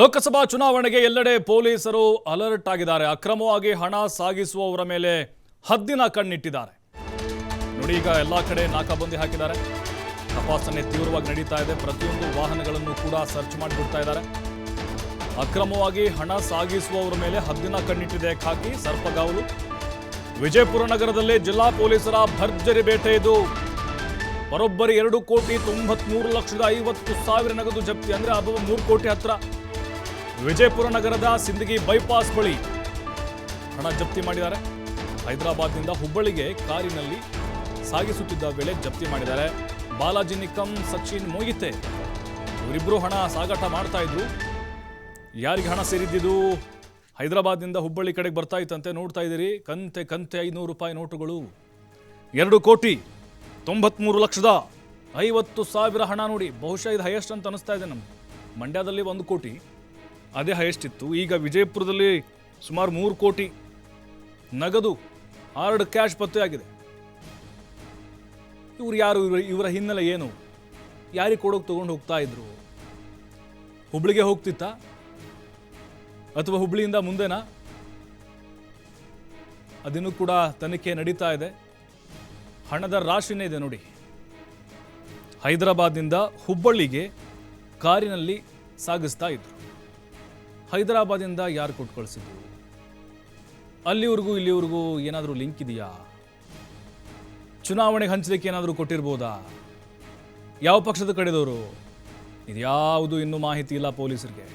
ಲೋಕಸಭಾ ಚುನಾವಣೆಗೆ ಎಲ್ಲೆಡೆ ಪೊಲೀಸರು ಅಲರ್ಟ್ ಆಗಿದ್ದಾರೆ. ಅಕ್ರಮವಾಗಿ ಹಣ ಸಾಗಿಸುವವರ ಮೇಲೆ ಹದ್ದಿನ ಕಣ್ಣಿಟ್ಟಿದ್ದಾರೆ. ನೋಡಿ ಈಗ ಎಲ್ಲ ಕಡೆ ನಾಕಾಬಂದಿ ಹಾಕಿದ್ದಾರೆ. ತಪಾಸಣೆ ತೀವ್ರವಾಗಿ ನಡೀತಾ ಇದೆ. ಪ್ರತಿಯೊಂದು ವಾಹನಗಳನ್ನು ಕೂಡ ಸರ್ಚ್ ಮಾಡಿಬಿಡ್ತಾ ಇದ್ದಾರೆ. ಅಕ್ರಮವಾಗಿ ಹಣ ಸಾಗಿಸುವವರ ಮೇಲೆ ಹದ್ದಿನ ಕಣ್ಣಿಟ್ಟಿದೆ ಖಾಕಿ, ಸರ್ಪಗಾವಲು. ವಿಜಯಪುರ ನಗರದಲ್ಲಿ ಜಿಲ್ಲಾ ಪೊಲೀಸರ ಭರ್ಜರಿ ಬೇಟೆ ಇದು. ಬರೋಬ್ಬರಿ ಎರಡು ಕೋಟಿ ತೊಂಬತ್ಮೂರು ಲಕ್ಷದ ಐವತ್ತು ಸಾವಿರ ನಗದು ಜಪ್ತಿ, ಅಂದ್ರೆ ಅದು ಮೂರು ಕೋಟಿ ಹತ್ರ. ವಿಜಯಪುರ ನಗರದ ಸಿಂದಗಿ ಬೈಪಾಸ್ ಬಳಿ ಹಣ ಜಪ್ತಿ ಮಾಡಿದ್ದಾರೆ. ಹೈದರಾಬಾದ್ನಿಂದ ಹುಬ್ಬಳ್ಳಿಗೆ ಕಾರಿನಲ್ಲಿ ಸಾಗಿಸುತ್ತಿದ್ದ ವೇಳೆ ಜಪ್ತಿ ಮಾಡಿದ್ದಾರೆ. ಬಾಲಾಜಿ ನಿಕ್ಕಂ ಸಚಿನ್ ಮೋಯಿತೆ ಇವರಿಬ್ಬರು ಹಣ ಸಾಗಾಟ ಮಾಡ್ತಾ ಇದ್ರು. ಯಾರಿಗೆ ಹಣ ಸೇರಿದ್ದಿದ್ದು? ಹೈದರಾಬಾದ್ನಿಂದ ಹುಬ್ಬಳ್ಳಿ ಕಡೆಗೆ ಬರ್ತಾ ಇತ್ತಂತೆ. ನೋಡ್ತಾ ಇದ್ದೀರಿ. ಕಂತೆ ಕಂತೆ ಐನೂರು ರೂಪಾಯಿ ನೋಟುಗಳು. ಎರಡು ಕೋಟಿ ತೊಂಬತ್ಮೂರು ಲಕ್ಷದ ಐವತ್ತು ಸಾವಿರ ಹಣ ನೋಡಿ. ಬಹುಶಃ ಇದು ಹೈಯೆಸ್ಟ್ ಅಂತ ಅನಿಸ್ತಾ ಇದೆ ನಮ್ಗೆ. ಮಂಡ್ಯದಲ್ಲಿ ಒಂದು ಕೋಟಿ. ಅದೇ ಹೈಯೆಸ್ಟ್ ಇತ್ತು ಈಗ ವಿಜಯಪುರದಲ್ಲಿ ಸುಮಾರು ಮೂರು ಕೋಟಿ ನಗದು ಹಾರ್ಡ್ ಕ್ಯಾಶ್ ಪತ್ತೆಯಾಗಿದೆ ಇವ್ರು ಯಾರು? ಇವ್ರ- ಹಿನ್ನೆಲೆ ಏನು? ಯಾರಿಗೆ ಕೊಡೋಕೆ ತೊಗೊಂಡು ಹೋಗ್ತಾ ಇದ್ರು? ಹುಬ್ಳಿಗೆ ಹೋಗ್ತಿತ್ತಾ? ಅಥವಾ ಹುಬ್ಳಿಯಿಂದ ಮುಂದೆನಾ? ಅದಿನ್ನೂ ಕೂಡ ತನಿಖೆ ನಡೀತಾ ಇದೆ. ಹಣದ ರಾಶಿನೇ ಇದೆ ನೋಡಿ. ಹೈದರಾಬಾದ್ನಿಂದ ಹುಬ್ಬಳ್ಳಿಗೆ ಕಾರಿನಲ್ಲಿ ಸಾಗಿಸ್ತಾ ಇದ್ರು. ಹೈದರಾಬಾದಿಂದ ಯಾರು ಕೊಟ್ಕೊಳ್ಸಿದ್ರು? ಕಳಿಸಿದ್ರು ಅಲ್ಲಿವರೆಗೂ ಇಲ್ಲಿವರೆಗೂ ಏನಾದರೂ ಲಿಂಕ್ ಇದೆಯಾ? ಚುನಾವಣೆಗೆ ಹಂಚಲಿಕ್ಕೆ ಏನಾದರೂ ಕೊಟ್ಟಿರ್ಬೋದಾ? ಯಾವ ಪಕ್ಷದ ಕಡೆದವರು? ಇದ್ಯಾವುದು ಇನ್ನೂ ಮಾಹಿತಿ ಇಲ್ಲ ಪೊಲೀಸರಿಗೆ.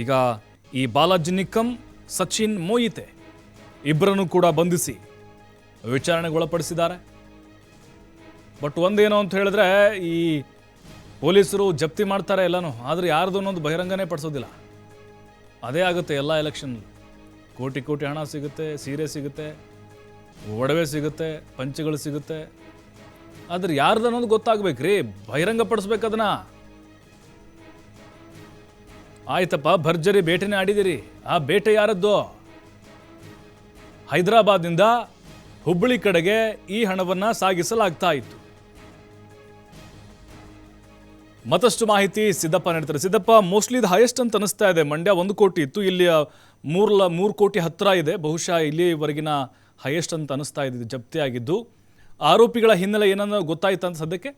ಈಗ ಈ ಬಾಲಾಜಿ ನಿಕ್ಕಂ, ಸಚಿನ್ ಮೋಯಿತೆ ಇಬ್ಬರನ್ನು ಕೂಡ ಬಂಧಿಸಿ ವಿಚಾರಣೆಗೆ ಒಳಪಡಿಸಿದ್ದಾರೆ ಬಟ್ ಒಂದೇನು ಅಂತ ಹೇಳಿದ್ರೆ ಈ ಪೊಲೀಸರು ಜಪ್ತಿ ಮಾಡ್ತಾರೆ ಎಲ್ಲನೂ. ಆದರೆ ಯಾರ್ದು ಅನ್ನೋದು ಬಹಿರಂಗನೇ ಪಡಿಸೋದಿಲ್ಲ. ಅದೇ ಆಗುತ್ತೆ ಎಲ್ಲ ಎಲೆಕ್ಷನ್ ಕೋಟಿ ಕೋಟಿ ಹಣ ಸಿಗುತ್ತೆ, ಸೀರೆ ಸಿಗುತ್ತೆ, ಒಡವೆ ಸಿಗುತ್ತೆ, ಪಂಚಗಳು ಸಿಗುತ್ತೆ. ಆದ್ರೆ ಯಾರ್ದು ಅನ್ನೋದು ಗೊತ್ತಾಗ್ಬೇಕ್ರಿ ಬಹಿರಂಗ ಪಡಿಸ್ಬೇಕದನ್ನ ಆಯ್ತಪ್ಪ, ಭರ್ಜರಿ ಬೇಟೆನೇ ಆಡಿದಿರಿ. ಆ ಬೇಟೆ ಯಾರದ್ದು? ಹೈದರಾಬಾದ್ನಿಂದ ಹುಬ್ಬಳ್ಳಿ ಕಡೆಗೆ ಈ ಹಣವನ್ನ ಸಾಗಿಸಲಾಗ್ತಾ ಇತ್ತು. ಮತ್ತಷ್ಟು ಮಾಹಿತಿ ಸಿದ್ದಪ್ಪ ನೀಡ್ತಾರೆ. ಸಿದ್ದಪ್ಪ ಮೋಸ್ಟ್ಲಿ ಇದು ಹೈಯೆಸ್ಟ್ ಅಂತ ಅನಿಸ್ತಾ ಇದೆ. ಮಂಡ್ಯ ಒಂದು ಕೋಟಿ ಇತ್ತು, ಇಲ್ಲಿ ಮೂರು ಲ ಮೂರು ಕೋಟಿ ಹತ್ತಿರ ಇದೆ. ಬಹುಶಃ ಇಲ್ಲಿವರೆಗಿನ ಹೈಯೆಸ್ಟ್ ಅಂತ ಅನಿಸ್ತಾ ಇದೆ ಜಪ್ತಿ ಆಗಿದ್ದು. ಆರೋಪಿಗಳ ಹಿನ್ನೆಲೆ ಏನನ್ನ ಗೊತ್ತಾಯ್ತು ಅಂತ ಸದ್ಯಕ್ಕೆ?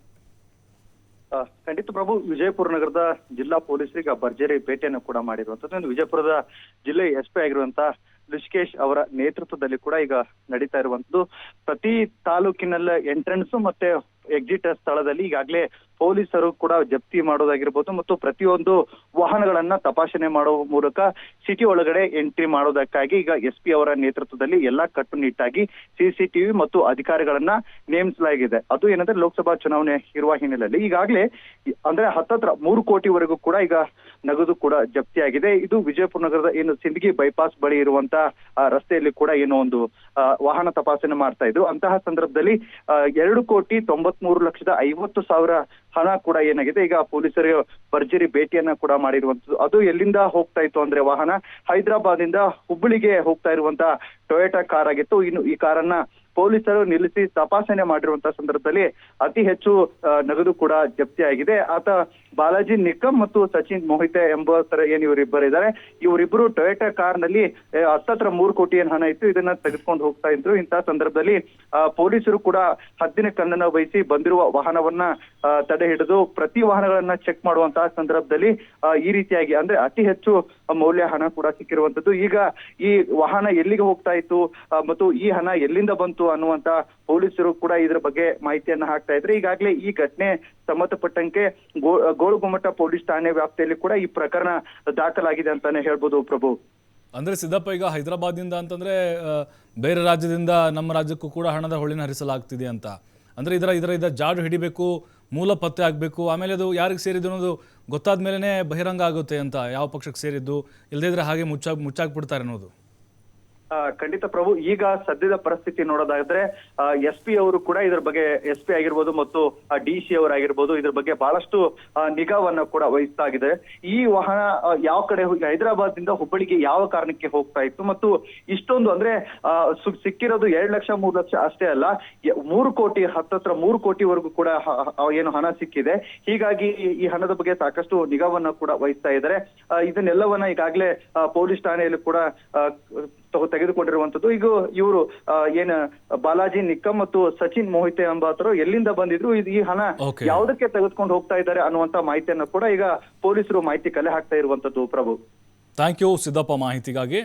ಖಂಡಿತ ಪ್ರಭು, ವಿಜಯಪುರ ನಗರದ ಜಿಲ್ಲಾ ಪೊಲೀಸರಿಗೆ ಭರ್ಜರಿ ಭೇಟಿಯನ್ನು ಕೂಡ ಮಾಡಿರುವಂತದ್ದು ವಿಜಯಪುರದ ಜಿಲ್ಲೆ ಎಸ್ ಪಿ ಆಗಿರುವಂತ ಋಷಿಕೇಶ್ ಅವರ ನೇತೃತ್ವದಲ್ಲಿ ಕೂಡ ಈಗ ನಡೀತಾ ಇರುವಂತದ್ದು ಪ್ರತಿ ತಾಲೂಕಿನಲ್ಲ ಎಂಟ್ರೆನ್ಸ್ ಮತ್ತೆ ಎಕ್ಸಿಟ್ ಸ್ಥಳದಲ್ಲಿ ಈಗಾಗಲೇ ಪೊಲೀಸರು ಕೂಡ ಜಪ್ತಿ ಮಾಡೋದಾಗಿರ್ಬೋದು ಮತ್ತು ಪ್ರತಿಯೊಂದು ವಾಹನಗಳನ್ನ ತಪಾಸಣೆ ಮಾಡುವ ಮೂಲಕ ಸಿಟಿ ಒಳಗಡೆ ಎಂಟ್ರಿ ಮಾಡೋದಕ್ಕಾಗಿ ಈಗ ಎಸ್ ಪಿ ಅವರ ನೇತೃತ್ವದಲ್ಲಿ ಎಲ್ಲಾ ಕಟ್ಟುನಿಟ್ಟಾಗಿ ಸಿಸಿಟಿವಿ ಮತ್ತು ಅಧಿಕಾರಿಗಳನ್ನ ನೇಮಿಸಲಾಗಿದೆ. ಅದು ಏನಂದ್ರೆ ಲೋಕಸಭಾ ಚುನಾವಣೆ ಇರುವ ಹಿನ್ನೆಲೆಯಲ್ಲಿ. ಈಗಾಗಲೇ ಅಂದ್ರೆ ಹತ್ತತ್ರ ಮೂರು ಕೋಟಿವರೆಗೂ ಕೂಡ ಈಗ ನಗದು ಕೂಡ ಜಪ್ತಿಯಾಗಿದೆ. ಇದು ವಿಜಯಪುರ ನಗರದ ಏನು ಸಿಂದಗಿ ಬೈಪಾಸ್ ಬಳಿ ಇರುವಂತ ರಸ್ತೆಯಲ್ಲಿ ಕೂಡ ಏನೋ ಒಂದು ವಾಹನ ತಪಾಸಣೆ ಮಾಡ್ತಾ ಇದ್ರು. ಅಂತಹ ಸಂದರ್ಭದಲ್ಲಿ ಎರಡು ಕೋಟಿ ತೊಂಬತ್ಮೂರು ಲಕ್ಷದ ಐವತ್ತು ಸಾವಿರ ಹಣ ಕೂಡ ಏನಾಗಿದೆ? ಈಗ ಪೊಲೀಸರು ಭರ್ಜರಿ ಭೇಟಿಯನ್ನ ಕೂಡ ಮಾಡಿರುವಂತದ್ದು ಅದು ಎಲ್ಲಿಂದ ಹೋಗ್ತಾ ಇತ್ತು ಅಂದ್ರೆ ವಾಹನ? ಹೈದರಾಬಾದ್ ಇಂದ ಹುಬ್ಬಳ್ಳಿಗೆ ಹೋಗ್ತಾ ಇರುವಂತ ಟೊಯೋಟಾ ಕಾರ್ ಆಗಿತ್ತು ಇನ್ನು ಈ ಕಾರನ್ನ ಪೊಲೀಸರು ನಿಲ್ಲಿಸಿ ತಪಾಸಣೆ ಮಾಡಿರುವಂತಹ ಸಂದರ್ಭದಲ್ಲಿ ಅತಿ ಹೆಚ್ಚು ನಗದು ಕೂಡ ಜಪ್ತಿಯಾಗಿದೆ. ಆತ ಬಾಲಾಜಿ ನಿಕಮ್ ಮತ್ತು ಸಚಿನ್ ಮೋಹಿತೆ ಎಂಬುವರ ಏನ್ ಇವರಿಬ್ಬರು ಇದ್ದಾರೆ. ಇವರಿಬ್ಬರು ಟೊಯೋಟಾ ಕಾರ್ನಲ್ಲಿ ಆ, ಹತ್ತತ್ರ ಮೂರು ಕೋಟಿ ಏನ್ ಹಣ ಇತ್ತು. ಇದನ್ನ ತೆಗೆದುಕೊಂಡು ಹೋಗ್ತಾ ಇದ್ರು. ಇಂತಹ ಸಂದರ್ಭದಲ್ಲಿ ಪೊಲೀಸರು ಕೂಡ ಹದ್ದಿನ ಕಣ್ಣನ್ನು ವಹಿಸಿ ಬಂದಿರುವ ವಾಹನವನ್ನ ತಡೆ ಹಿಡಿದು ಪ್ರತಿ ವಾಹನಗಳನ್ನ ಚೆಕ್ ಮಾಡುವಂತಹ ಸಂದರ್ಭದಲ್ಲಿ ಈ ರೀತಿಯಾಗಿ ಅಂದ್ರೆ ಅತಿ ಹೆಚ್ಚು ಮೌಲ್ಯ ಹಣ ಕೂಡ ಸಿಕ್ಕಿರುವಂತದ್ದು ಈಗ ಈ ವಾಹನ ಎಲ್ಲಿಗೆ ಹೋಗ್ತಾ ಇತ್ತು ಮತ್ತು ಈ ಹಣ ಎಲ್ಲಿಂದ ಬಂತು ಅನ್ನುವಂತ ಪೊಲೀಸರು ಕೂಡ ಇದ್ರ ಬಗ್ಗೆ ಮಾಹಿತಿಯನ್ನ ಹಾಕ್ತಾ ಇದ್ರೆ. ಈಗಾಗಲೇ ಈ ಘಟನೆ ಸಂಬಂಧಪಟ್ಟಂಗೆ ಗೋ ಗೋಳುಗುಮ್ಮಟ ಪೊಲೀಸ್ ಠಾಣೆ ವ್ಯಾಪ್ತಿಯಲ್ಲಿ ಕೂಡ ಈ ಪ್ರಕರಣ ದಾಖಲಾಗಿದೆ ಅಂತಾನೆ ಹೇಳ್ಬೋದು ಪ್ರಭು. ಅಂದ್ರೆ ಸಿದ್ದಪ್ಪ, ಈಗ ಹೈದರಾಬಾದ್ನಿಂದ ಅಂತಂದ್ರೆ ಬೇರೆ ರಾಜ್ಯದಿಂದ ನಮ್ಮ ರಾಜ್ಯಕ್ಕೂ ಕೂಡ ಹಣದ ಹೊಳಿನ ಹರಿಸಲಾಗ್ತಿದೆ ಅಂತ. ಅಂದ್ರೆ ಇದರ ಇದರ ಇದರ ಜಾಡು ಹಿಡಿಬೇಕು, ಮೂಲ ಪತ್ತೆ ಆಗಬೇಕು ಆಮೇಲೆ ಅದು ಯಾರಿಗೆ ಸೇರಿದ್ದು ಅನ್ನೋದು ಗೊತ್ತಾದ ಬಹಿರಂಗ ಆಗುತ್ತೆ ಅಂತ ಯಾವ ಪಕ್ಷಕ್ಕೆ ಸೇರಿದ್ದು ಇಲ್ಲದೇ ಇದ್ರೆ ಹಾಗೆ ಮುಚ್ಚಾಗಿ ಮುಚ್ಚಾಕ್ಬಿಡ್ತಾರೆ ಅನ್ನೋದು. ಖಂಡಿತ ಪ್ರಭು, ಈಗ ಸದ್ಯದ ಪರಿಸ್ಥಿತಿ ನೋಡೋದಾದ್ರೆ ಎಸ್ ಪಿ ಅವರು ಕೂಡ ಇದ್ರ ಬಗ್ಗೆ, ಎಸ್ ಪಿ ಆಗಿರ್ಬೋದು ಮತ್ತು ಡಿ ಸಿ ಅವರಾಗಿರ್ಬೋದು ಇದ್ರ ಬಗ್ಗೆ ಬಹಳಷ್ಟು ನಿಗಾವನ್ನ ಕೂಡ ವಹಿಸ್ತಾ ಇದೆ ಈ ವಾಹನ ಯಾವ ಕಡೆ ಹೈದರಾಬಾದ್ ದಿಂದ ಹುಬ್ಬಳ್ಳಿಗೆ ಯಾವ ಕಾರಣಕ್ಕೆ ಹೋಗ್ತಾ ಇತ್ತು ಮತ್ತು ಇಷ್ಟೊಂದು ಅಂದ್ರೆ ಸಿಕ್ಕಿರೋದು ಎರಡ್ ಲಕ್ಷ, ಮೂರು ಲಕ್ಷ ಅಷ್ಟೇ ಅಲ್ಲ ಮೂರು ಕೋಟಿ, ಹತ್ತತ್ರ ಮೂರು ಕೋಟಿವರೆಗೂ ಕೂಡ ಏನು ಹಣ ಸಿಕ್ಕಿದೆ. ಹೀಗಾಗಿ ಈ- ಹಣದ ಬಗ್ಗೆ ಸಾಕಷ್ಟು ನಿಗಾವನ್ನ ಕೂಡ ವಹಿಸ್ತಾ ಇದ್ದಾರೆ. ಇದನ್ನೆಲ್ಲವನ್ನ ಈಗಾಗಲೇ ಪೊಲೀಸ್ ಠಾಣೆಯಲ್ಲಿ ಕೂಡ ತೆಗೆದುಕೊಂಡಿರುವಂತದ್ದು. ಈಗ ಇವರು ಏನ ಬಾಲಾಜಿ ನಿಕ್ಕಂ ಮತ್ತು ಸಚಿನ್ ಮೋಹಿತೆ ಎಂಬಾತರು ಎಲ್ಲಿಂದ ಬಂದಿದ್ರು? ಈ ಹಣ. ಯಾವುದಕ್ಕೆ ತೆಗೆದುಕೊಂಡು ಹೋಗ್ತಾ ಇದ್ದಾರೆ ಅನ್ನುವಂತ ಮಾಹಿತಿಯನ್ನು ಕೂಡ ಈಗ ಪೊಲೀಸರು ಮಾಹಿತಿ ಕಲೆ ಹಾಕ್ತಾ ಇರುವಂತದ್ದು ಪ್ರಭು. ಥ್ಯಾಂಕ್ ಯು ಸಿದ್ದಪ್ಪ ಮಾಹಿತಿಗಾಗಿ.